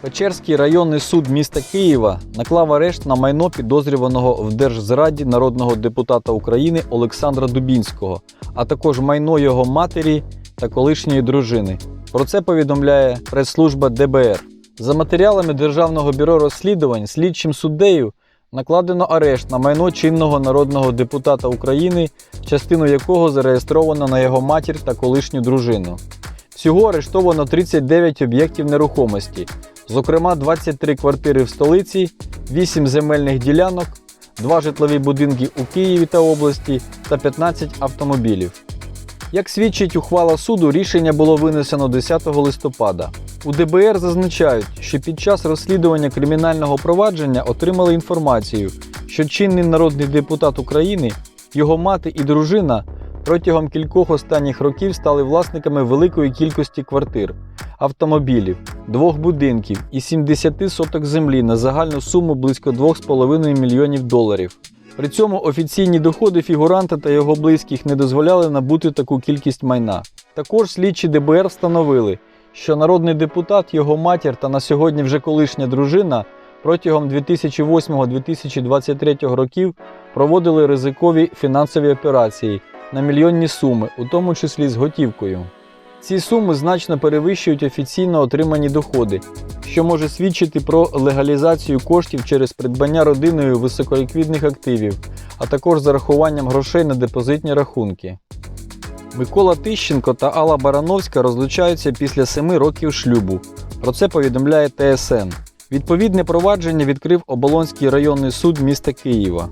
Печерський районний суд міста Києва наклав арешт на майно підозрюваного в держзраді народного депутата України Олександра Дубінського, а також майно його матері та колишньої дружини. Про це повідомляє прес-служба ДБР. За матеріалами Державного бюро розслідувань слідчим суддею накладено арешт на майно чинного народного депутата України, частину якого зареєстровано на його матір та колишню дружину. Всього арештовано 39 об'єктів нерухомості, зокрема 23 квартири в столиці, 8 земельних ділянок, 2 житлові будинки у Києві та області та 15 автомобілів. Як свідчить ухвала суду, рішення було винесено 10 листопада. У ДБР зазначають, що під час розслідування кримінального провадження отримали інформацію, що чинний народний депутат України, його мати і дружина протягом кількох останніх років стали власниками великої кількості квартир, автомобілів, двох будинків і 70 соток землі на загальну суму близько 2,5 мільйонів доларів. При цьому офіційні доходи фігуранта та його близьких не дозволяли набути таку кількість майна. Також слідчі ДБР встановили, що народний депутат, його матір та на сьогодні вже колишня дружина протягом 2008-2023 років проводили ризикові фінансові операції на мільйонні суми, у тому числі з готівкою. Ці суми значно перевищують офіційно отримані доходи, що може свідчити про легалізацію коштів через придбання родиною високоліквідних активів, а також зарахуванням грошей на депозитні рахунки. Микола Тищенко та Алла Барановська розлучаються після семи років шлюбу. Про це повідомляє ТСН. Відповідне провадження відкрив Оболонський районний суд міста Києва.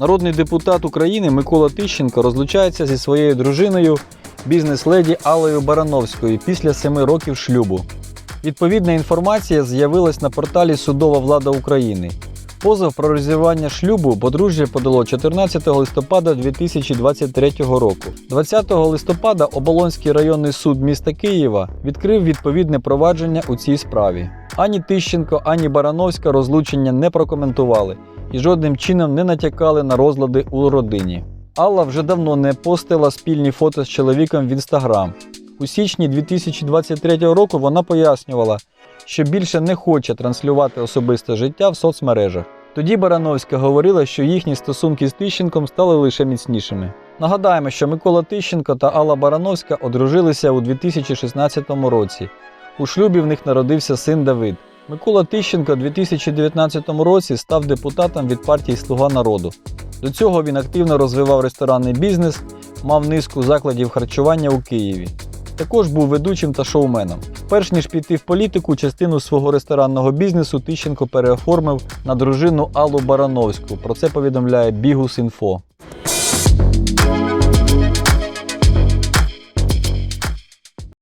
Народний депутат України Микола Тищенко розлучається зі своєю дружиною, бізнес-леді Аллою Барановською після семи років шлюбу. Відповідна інформація з'явилась на порталі Судова влада України. Позов про розірвання шлюбу подружжя подало 14 листопада 2023 року. 20 листопада Оболонський районний суд міста Києва відкрив відповідне провадження у цій справі. Ані Тищенко, ані Барановська розлучення не прокоментували і жодним чином не натякали на розлади у родині. Алла вже давно не постила спільні фото з чоловіком в інстаграм. У січні 2023 року вона пояснювала, що більше не хоче транслювати особисте життя в соцмережах. Тоді Барановська говорила, що їхні стосунки з Тищенком стали лише міцнішими. Нагадаємо, що Микола Тищенко та Алла Барановська одружилися у 2016 році. У шлюбі в них народився син Давид. Микола Тищенко у 2019 році став депутатом від партії Слуга народу. До цього він активно розвивав ресторанний бізнес, мав низку закладів харчування у Києві. Також був ведучим та шоуменом. Перш ніж піти в політику, частину свого ресторанного бізнесу Тищенко переоформив на дружину Аллу Барановську. Про це повідомляє Бігус.Інфо.